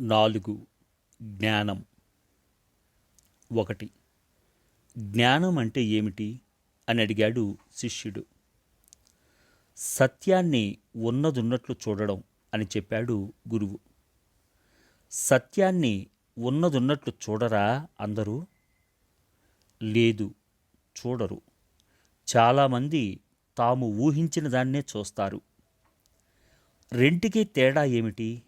నాలుగు. జ్ఞానం. ఒకటి. జ్ఞానం అంటే ఏమిటి? అని అడిగాడు శిష్యుడు. సత్యాన్ని ఉన్నదున్నట్లు చూడడం అని చెప్పాడు గురువు. సత్యాన్ని ఉన్నదున్నట్లు చూడరా అందరూ? లేదు చూడరు. చాలామంది తాము ఊహించిన దాన్నే చూస్తారు. రెంటికి తేడా ఏమిటి?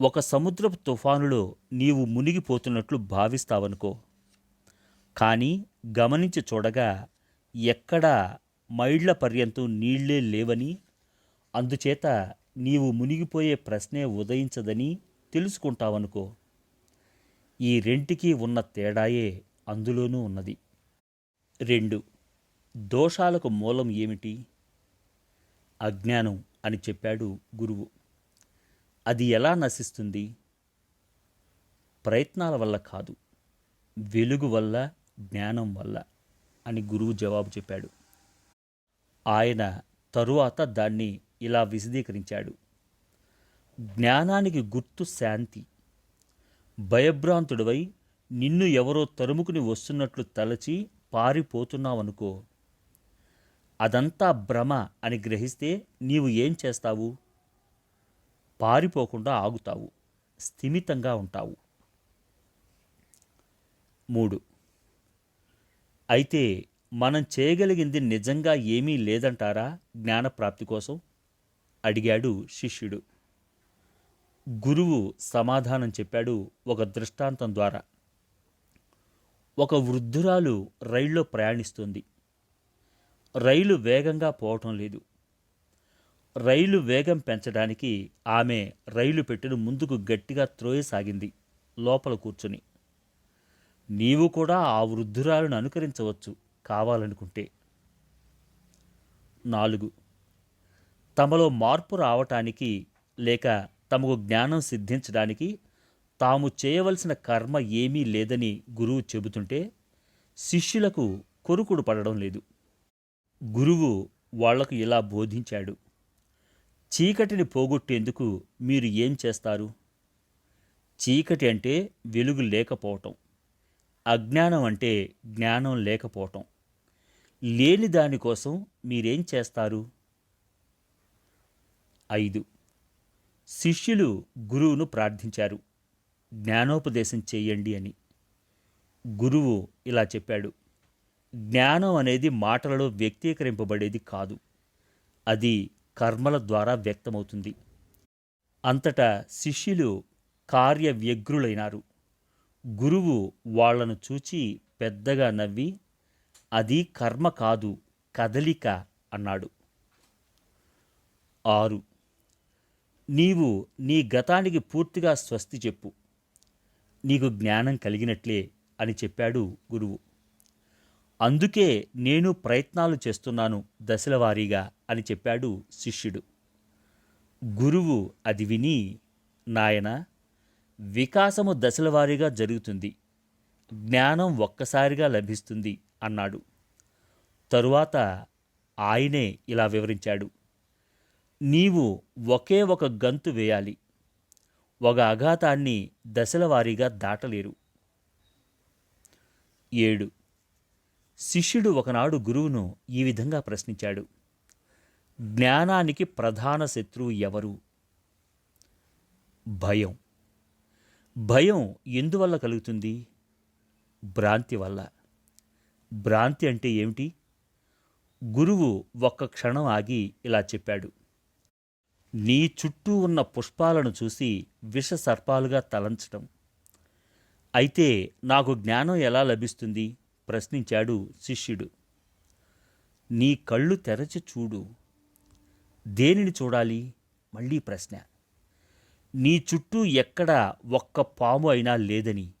ఒక సముద్రపు తుఫానులో నీవు మునిగిపోతున్నట్లు భావిస్తావనుకో. కానీ గమనించి చూడగా ఎక్కడా మైళ్ళ పర్యంతం నీళ్ళే లేవని అందుచేత నీవు మునిగిపోయే ప్రశ్నే ఉదయించదని తెలుసుకుంటావనుకో. ఈ రెంటికి ఉన్న తేడాయే అందులోనూ ఉన్నది. రెండు. దోషాలకు మూలం ఏమిటి? అజ్ఞానం అని చెప్పాడు గురువు. అది ఎలా నశిస్తుంది? ప్రయత్నాల వల్ల కాదు వెలుగు వల్ల జ్ఞానం వల్ల అని గురువు జవాబు చెప్పాడు. ఆయన తరువాత దాన్ని ఇలా విశదీకరించాడు. జ్ఞానానికి గుర్తు శాంతి. భయభ్రాంతుడివై నిన్ను ఎవరో తరుముకుని వస్తున్నట్లు తలచి పారిపోతున్నావనుకో అదంతా భ్రమ అని గ్రహిస్తే నీవు ఏం చేస్తావు? పారిపోకుండా ఆగుతావు. స్థిమితంగా ఉంటావు. మూడు. అయితే మనం చేయగలిగింది నిజంగా ఏమీ లేదంటారా జ్ఞానప్రాప్తి కోసం? అడిగాడు శిష్యుడు. గురువు సమాధానం చెప్పాడు ఒక దృష్టాంతం ద్వారా. ఒక వృద్ధురాలు రైల్లో ప్రయాణిస్తుంది. రైలు వేగంగా పోవటం లేదు. రైలు వేగం పెంచడానికి ఆమె రైలు పెట్టెను ముందుకు గట్టిగా త్రోయసాగింది. లోపల కూర్చుని నీవు కూడా ఆ వృద్ధురాలను అనుకరించవచ్చు కావాలనుకుంటే నాలుగు తమలో మార్పు రావటానికి లేక తమకు జ్ఞానం సిద్ధించడానికి తాము చేయవలసిన కర్మ ఏమీ లేదని గురువు చెబుతుంటే శిష్యులకు కొరుకుడు పడడం లేదు. గురువు వాళ్ళకు ఇలా బోధించాడు. చీకటిని పోగొట్టేందుకు మీరు ఏం చేస్తారు? చీకటి అంటే వెలుగు లేకపోవటం. అజ్ఞానం అంటే జ్ఞానం లేకపోవటం. లేని దానికోసం మీరేం చేస్తారు? ఐదు. శిష్యులు గురువును ప్రార్థించారు. జ్ఞానోపదేశం చేయండి అని. గురువు ఇలా చెప్పాడు. జ్ఞానం అనేది మాటలలో వ్యక్తీకరింపబడేది కాదు. అది కర్మల ద్వారా వ్యక్తమవుతుంది. అంతటా శిష్యులు కార్యవ్యగ్రులైనారు. గురువు వాళ్ళను చూచి పెద్దగా నవ్వి అది కర్మ కాదు కదలిక అన్నాడు. ఆరు. నీవు నీ గతానికి పూర్తిగా స్వస్తి చెప్పు. నీకు జ్ఞానం కలిగినట్లే అని చెప్పాడు గురువు. అందుకే నేను ప్రయత్నాలు చేస్తున్నాను దశలవారీగా అని చెప్పాడు శిష్యుడు. గురువు అది విని నాయన వికాసము దశలవారీగా జరుగుతుంది. జ్ఞానం ఒక్కసారిగా లభిస్తుంది అన్నాడు. తరువాత ఆయనే ఇలా వివరించాడు. నీవు ఒకే ఒక గంతు వేయాలి. ఒక అఘాతాన్ని దశలవారీగా దాటలేరు. ఏడు శిష్యుడు ఒకనాడు గురువును ఈ విధంగా ప్రశ్నించాడు. జ్ఞానానికి ప్రధాన శత్రువు ఎవరు? భయం. భయం ఎందువల్ల కలుగుతుంది? భ్రాంతి వల్ల. భ్రాంతి అంటే ఏమిటి? గురువు ఒక్క క్షణం ఆగి ఇలా చెప్పాడు. నీ చుట్టూ ఉన్న పుష్పాలను చూసి విష సర్పాలుగా తలంచటం. అయితే నాకు జ్ఞానం ఎలా లభిస్తుంది? ప్రశ్నించాడు శిష్యుడు. నీ కళ్ళు తెరచి చూడు. దేనిని చూడాలి? మళ్ళీ ప్రశ్న. నీ చుట్టూ ఎక్కడ ఒక్క పాము అయినా లేదని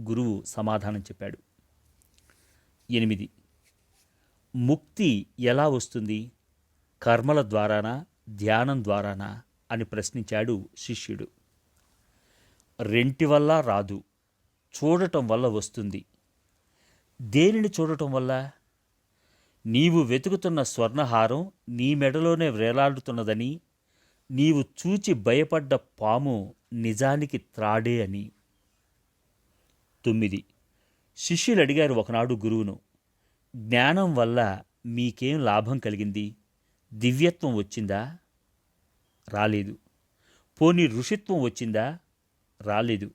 గురువు సమాధానం చెప్పాడు. ఎనిమిది. ముక్తి ఎలా వస్తుంది? కర్మల ద్వారానా? ధ్యానం ద్వారానా? అని ప్రశ్నించాడు శిష్యుడు. రెంటి వల్ల రాదు. చూడటం వల్ల వస్తుంది. దేనిని చూడటం వల్ల? నీవు వెతుకుతున్న స్వర్ణహారం నీ మెడలోనే వేలాడుతున్నదని నీవు చూచి భయపడ్డ పాము నిజానికి త్రాడే అని. తొమ్మిది. శిష్యులు అడిగారు ఒకనాడు గురువును జ్ఞానం వల్ల మీకేం లాభం కలిగింది? దివ్యత్వం వచ్చిందా? రాలేదు. పోనీ ఋషిత్వం వచ్చిందా? రాలేదు.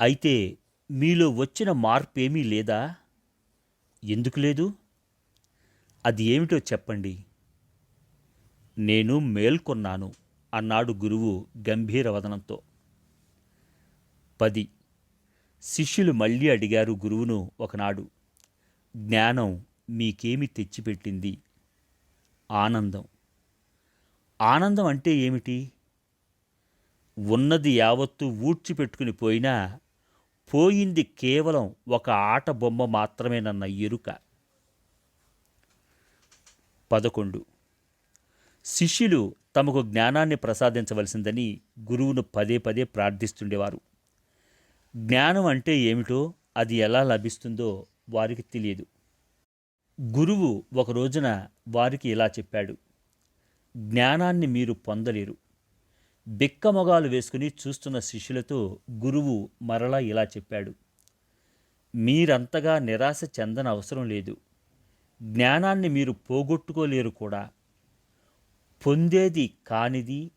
అయితే మీలో వచ్చిన మార్పేమీ లేదా? ఎందుకు లేదు? అది ఏమిటో చెప్పండి. నేను మేల్కొన్నాను అన్నాడు గురువు గంభీర వదనంతో. పది. శిష్యులు మళ్ళీ అడిగారు గురువును ఒకనాడు. జ్ఞానం మీకేమి తెచ్చిపెట్టింది? ఆనందం. ఆనందం అంటే ఏమిటి? ఉన్నది యావత్తు ఊడ్చిపెట్టుకుని పోయినా పోయింది కేవలం ఒక ఆట బొమ్మ మాత్రమేనన్న ఎరుక. పదకొండు. శిష్యులు తమకు జ్ఞానాన్ని ప్రసాదించవలసిందని గురువును పదే పదే ప్రార్థిస్తుండేవారు. జ్ఞానం అంటే ఏమిటో అది ఎలా లభిస్తుందో వారికి తెలియదు. గురువు ఒక రోజున వారికి ఇలా చెప్పాడు. జ్ఞానాన్ని మీరు పొందలేరు. బిక్కమొగాలు వేసుకుని చూస్తున్న శిష్యులతో గురువు మరలా ఇలా చెప్పాడు. మీరంతగా నిరాశ చెందన అవసరం లేదు. జ్ఞానాన్ని మీరు పోగొట్టుకోలేరు కూడా. పొందేది కానిది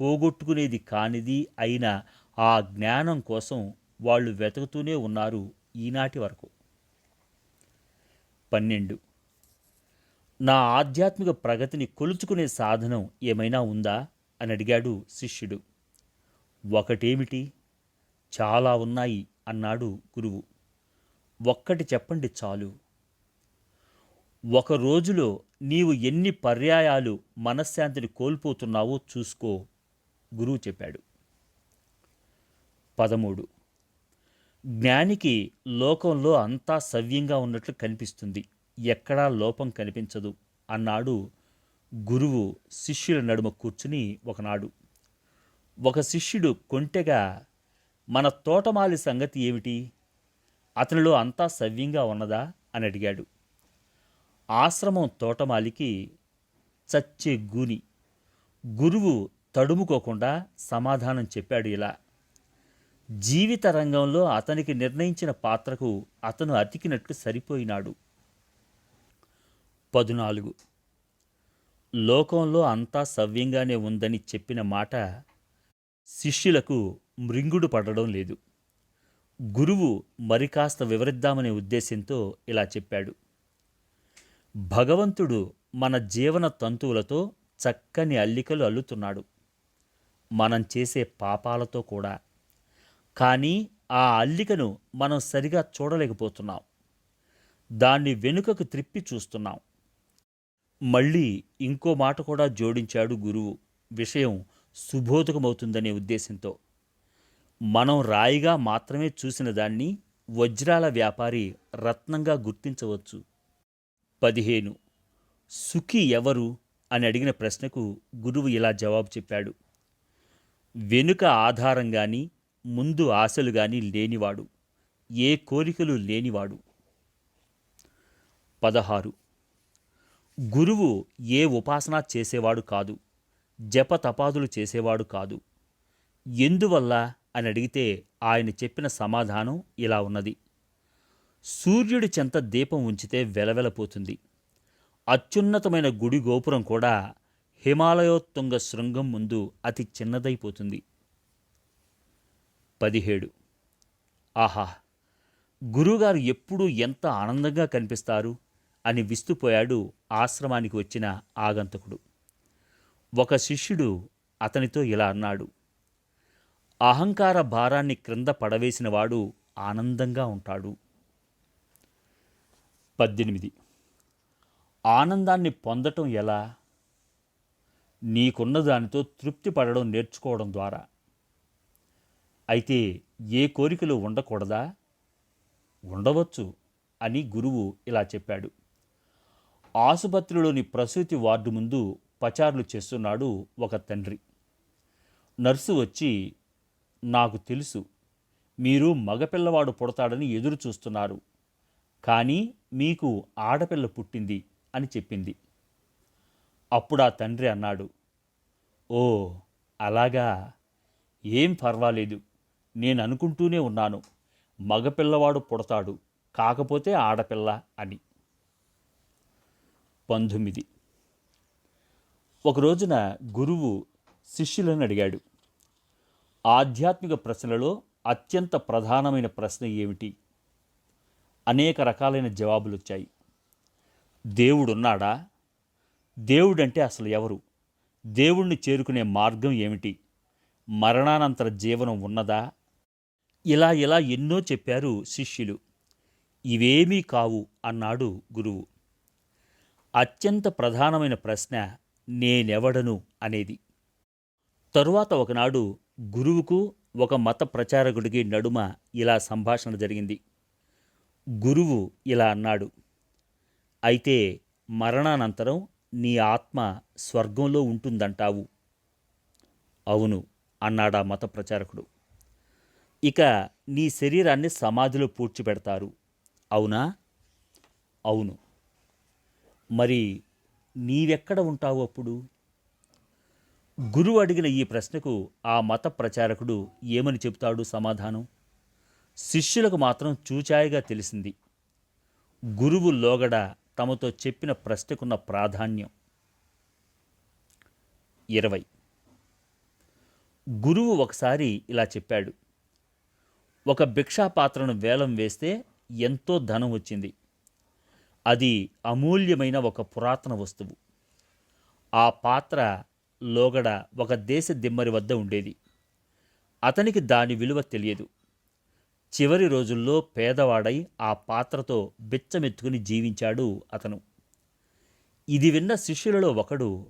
పోగొట్టుకునేది కానిది అయిన ఆ జ్ఞానం కోసం వాళ్ళు వెతుకుతూనే ఉన్నారు ఈనాటి వరకు. పన్నెండు. నా ఆధ్యాత్మిక ప్రగతిని కొలుచుకునే సాధనం ఏమైనా ఉందా? అని అడిగాడు శిష్యుడు. ఒకటేమిటి? చాలా ఉన్నాయి అన్నాడు గురువు. ఒక్కటి చెప్పండి చాలు. ఒక రోజులో నీవు ఎన్ని పర్యాయాలు మనశ్శాంతిని కోల్పోతున్నావో చూసుకో గురువు చెప్పాడు. పదమూడు. జ్ఞానికి లోకంలో అంతా సవ్యంగా ఉన్నట్లు కనిపిస్తుంది. ఎక్కడా లోపం కనిపించదు అన్నాడు గురువు శిష్యుల నడుమ కూర్చుని ఒకనాడు ఒక శిష్యుడు కొంటెగా మన తోటమాలి సంగతి ఏమిటి? అతనిలో అంతా సవ్యంగా ఉన్నదా? అని అడిగాడు. ఆశ్రమం తోటమాలికి చచ్చే గూని. గురువు తడుముకోకుండా సమాధానం చెప్పాడు ఇలా. జీవిత రంగంలో అతనికి నిర్ణయించిన పాత్రకు అతను అతికినట్లు సరిపోయినాడు. పదునాలుగు. లోకంలో అంతా సవ్యంగానే ఉందని చెప్పిన మాట శిష్యులకు మృంగుడు పడడం లేదు. గురువు మరి కాస్త వివరిద్దామనే ఉద్దేశంతో ఇలా చెప్పాడు. భగవంతుడు మన జీవన తంతువులతో చక్కని అల్లికలు అల్లుతున్నాడు. మనం చేసే పాపాలతో కూడా. కానీ ఆ అల్లికను మనం సరిగా చూడలేకపోతున్నాం. దాన్ని వెనుకకు త్రిప్పి చూస్తున్నాం. మళ్ళీ ఇంకో మాట కూడా జోడించాడు గురువు. విషయం సుబోధకమవుతుందనే ఉద్దేశంతో. మనం రాయిగా మాత్రమే చూసిన దాన్ని వజ్రాల వ్యాపారి రత్నంగా గుర్తించవచ్చు. పదిహేను. సుఖి ఎవరు? అని అడిగిన ప్రశ్నకు గురువు ఇలా జవాబు చెప్పాడు. వెనుక ఆధారం కానీ ముందు ఆశలు గాని లేనివాడు. ఏ కోరికలు లేనివాడు. పదహారు. గురువు ఏ ఉపాసన చేసేవాడు కాదు జప తపాదులు చేసేవాడు కాదు. ఎందువల్ల అని అడిగితే ఆయన చెప్పిన సమాధానం ఇలా ఉన్నది. సూర్యుడి చెంత దీపం ఉంచితే వెలవెలపోతుంది. అత్యున్నతమైన గుడి గోపురం కూడా హిమాలయోత్తుంగ శృంగం ముందు అతి చిన్నదైపోతుంది. పదిహేడు. ఆహా! గురువుగారు ఎప్పుడూ ఎంత ఆనందంగా కనిపిస్తారు? అని విస్తుపోయాడు ఆశ్రమానికి వచ్చిన ఆగంతకుడు. ఒక శిష్యుడు అతనితో ఇలా అన్నాడు అహంకార భారాన్ని క్రింద పడవేసినవాడు ఆనందంగా ఉంటాడు. పద్దెనిమిది ఆనందాన్ని పొందటం ఎలా? నీకున్న దానితో తృప్తి పడడం నేర్చుకోవడం ద్వారా. అయితే ఏ కోరికలు ఉండకూడదా? ఉండవచ్చు అని గురువు ఇలా చెప్పాడు. ఆసుపత్రిలోని ప్రసూతి వార్డు ముందు పచారులు చేస్తున్నాడు ఒక తండ్రి. నర్సు వచ్చి నాకు తెలుసు మీరు మగపిల్లవాడు పుడతాడని ఎదురు చూస్తున్నారు కానీ మీకు ఆడపిల్ల పుట్టింది అని చెప్పింది. అప్పుడు ఆ తండ్రి అన్నాడు ఓ అలాగా? ఏం పర్వాలేదు నేను అనుకుంటూనే ఉన్నాను మగపిల్లవాడు పుడతాడు కాకపోతే ఆడపిల్ల అని. పంతొమ్మిది. ఒక రోజున గురువు శిష్యులను అడిగాడు ఆధ్యాత్మిక ప్రశ్నలలో అత్యంత ప్రధానమైన ప్రశ్న ఏమిటి? అనేక రకాలైన జవాబులు వచ్చాయి దేవుడున్నాడా? దేవుడంటే అసలు ఎవరు? దేవుణ్ణి చేరుకునే మార్గం ఏమిటి? మరణానంతర జీవనం ఉన్నదా? ఇలా ఇలా ఎన్నో చెప్పారు శిష్యులు. ఇవేమీ కావు అన్నాడు గురువు. అత్యంత ప్రధానమైన ప్రశ్న నేనెవడను అనేది. తరువాత ఒకనాడు గురువుకు ఒక మత ప్రచారకుడికి నడుమ ఇలా సంభాషణ జరిగింది. గురువు ఇలా అన్నాడు అయితే మరణానంతరం నీ ఆత్మ స్వర్గంలో ఉంటుందంటావు. అవును అన్నాడా మత ప్రచారకుడు. ఇక నీ శరీరాన్ని సమాధిలో పూడ్చిపెడతారు. అవునా? అవును. మరి నీవెక్కడ ఉంటావు అప్పుడు? గురువు అడిగిన ఈ ప్రశ్నకు ఆ మత ప్రచారకుడు ఏమని చెబుతాడు సమాధానం? శిష్యులకు మాత్రం చూచాయిగా తెలిసింది. గురువు లోగడ తమతో చెప్పిన ప్రశ్నకున్న ప్రాధాన్యం. ఇరవై. గురువు ఒకసారి ఇలా చెప్పాడు. ఒక భిక్షాపాత్రను వేలం వేస్తే ఎంతో ధనం వచ్చింది. అది అమూల్యమైన ఒక పురాతన వస్తువు. ఆ పాత్ర లోగడ ఒక దేశ దిమ్మరి వద్ద ఉండేది. అతనికి దాని విలువ తెలియదు. చివరి రోజుల్లో పేదవాడై ఆ పాత్రతో బిచ్చమెత్తుకుని జీవించాడు అతను. ఇది విన్న శిష్యులలో ఒకడు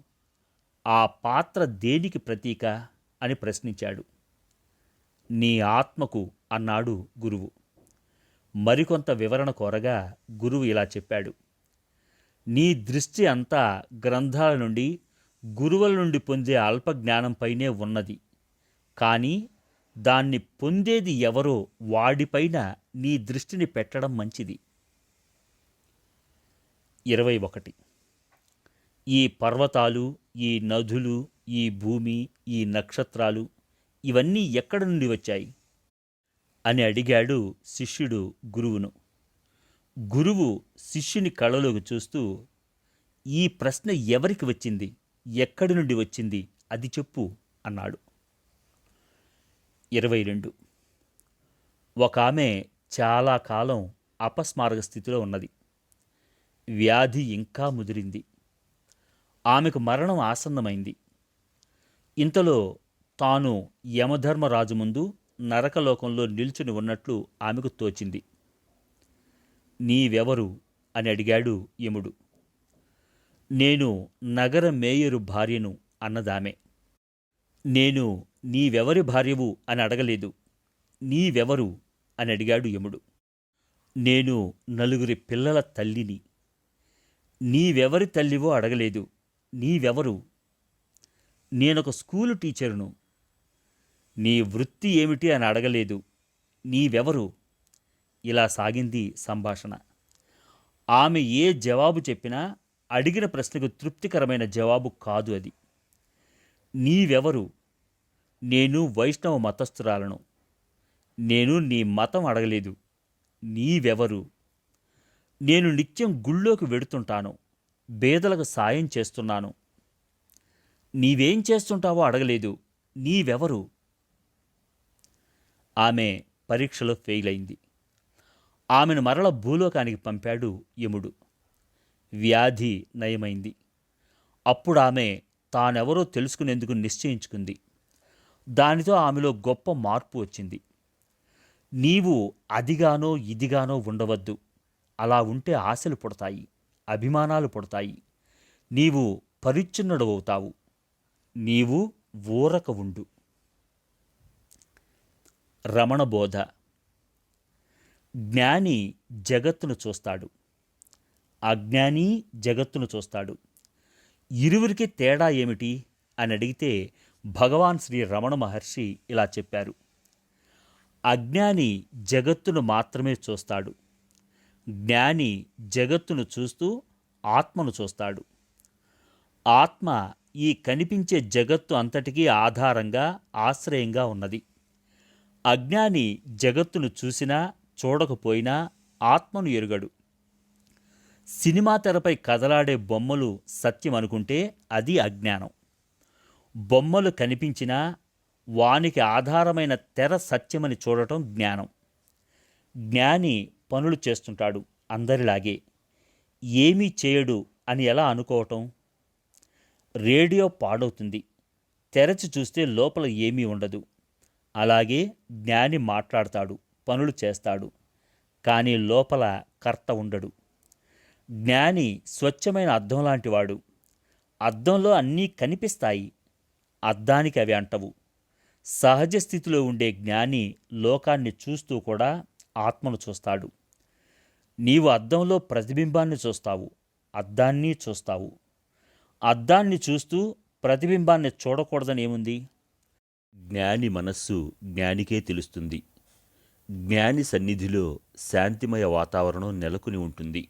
ఆ పాత్ర దేనికి ప్రతీక? అని ప్రశ్నించాడు. నీ ఆత్మకు అన్నాడు గురువు. మరికొంత వివరణ కోరగా గురువు ఇలా చెప్పాడు. నీ దృష్టి అంతా గ్రంథాల నుండి గురువుల నుండి పొందే అల్ప జ్ఞానంపైనే ఉన్నది. కానీ దాన్ని పొందేది ఎవరో వాడిపైన నీ దృష్టిని పెట్టడం మంచిది. ఇరవై ఒకటి. ఈ పర్వతాలు ఈ నదులు ఈ భూమి ఈ నక్షత్రాలు ఇవన్నీ ఎక్కడి నుండి వచ్చాయి? అని అడిగాడు శిష్యుడు గురువును. గురువు శిష్యుని కళ్ళలోకి చూస్తూ ఈ ప్రశ్న ఎవరికి వచ్చింది? ఎక్కడి నుండి వచ్చింది? అది చెప్పు అన్నాడు. ఇరవై రెండు. ఒక ఆమె చాలా కాలం అపస్మారక స్థితిలో ఉన్నది. వ్యాధి ఇంకా ముదిరింది. ఆమెకు మరణం ఆసన్నమైంది. ఇంతలో తాను యమధర్మరాజు ముందు నరకలోకంలో నిల్చుని ఉన్నట్లు ఆమెకు తోచింది. నీవెవరు? అని అడిగాడు యముడు. నేను నగర మేయరు భార్యను అన్నదామె. నేను నీవెవరి భార్యవు? అని అడగలేదు. నీవెవరు? అని అడిగాడు యముడు. నేను నలుగురి పిల్లల తల్లిని. నీవెవరి తల్లివో అడగలేదు. నీవెవరు? నేనొక స్కూలు టీచరును. నీ వృత్తి ఏమిటి అని అడగలేదు. నీవెవరు? ఇలా సాగింది సంభాషణ. ఆమె ఏ జవాబు చెప్పినా అడిగిన ప్రశ్నకు తృప్తికరమైన జవాబు కాదు అది. నీవెవరు? నేను వైష్ణవ మతస్థురాలను. నేను నీ మతం అడగలేదు. నీవెవరు? నేను నిత్యం గుళ్ళోకి వెడుతుంటాను. బేదలకు సాయం చేస్తున్నాను. నీవేం చేస్తుంటావో అడగలేదు. నీవెవరు? ఆమె పరీక్షలో ఫెయిల్ అయింది ఆమెను మరల భూలోకానికి పంపాడు యముడు. వ్యాధి నయమైంది. అప్పుడు ఆమె తానెవరో తెలుసుకునేందుకు నిశ్చయించుకుంది. దానితో ఆమెలో గొప్ప మార్పు వచ్చింది. నీవు అదిగానో ఇదిగానో ఉండవద్దు. అలా ఉంటే ఆశలు పుడతాయి అభిమానాలు పుడతాయి. నీవు పరిచ్ఛిన్నుడవవుతావు నీవు ఊరక ఉండు. రమణబోధ. జ్ఞాని జగత్తును చూస్తాడు. అజ్ఞాని జగత్తును చూస్తాడు. ఇరువురికి తేడా ఏమిటి? అని అడిగితే భగవాన్ శ్రీ రమణ మహర్షి ఇలా చెప్పారు. అజ్ఞాని జగత్తును మాత్రమే చూస్తాడు. జ్ఞాని జగత్తును చూస్తూ ఆత్మను చూస్తాడు. ఆత్మ ఈ కనిపించే జగత్తు అంతటికీ ఆధారంగా ఆశ్రయంగా ఉన్నది. అజ్ఞాని జగత్తును చూసినా చూడకపోయినా ఆత్మను ఎరుగడు. సినిమా తెరపై కదలాడే బొమ్మలు సత్యం అనుకుంటే అది అజ్ఞానం. బొమ్మలు కనిపించినా వానికి ఆధారమైన తెర సత్యమని చూడటం జ్ఞానం. జ్ఞాని పనులు చేస్తుంటాడు అందరిలాగే. ఏమీ చేయడు అని ఎలా అనుకోవటం? రేడియో పాడవుతుంది. తెరచి చూస్తే లోపల ఏమీ ఉండదు. అలాగే జ్ఞాని మాట్లాడతాడు పనులు చేస్తాడు కానీ లోపల కర్త ఉండడు. జ్ఞాని స్వచ్ఛమైన అద్దం లాంటివాడు. అద్దంలో అన్నీ కనిపిస్తాయి అద్దానికి అవి అంటవు. సహజ స్థితిలో ఉండే జ్ఞాని లోకాన్ని చూస్తూ కూడా ఆత్మను చూస్తాడు. నీవు అద్దంలో ప్రతిబింబాన్ని చూస్తావు అద్దాన్ని చూస్తావు. అద్దాన్ని చూస్తూ ప్రతిబింబాన్ని చూడకూడదని ఏముంది జ్ఞాని మనస్సు జ్ఞానికే తెలుస్తుంది. జ్ఞాని సన్నిధిలో శాంతిమయ వాతావరణం నెలకొని ఉంటుంది.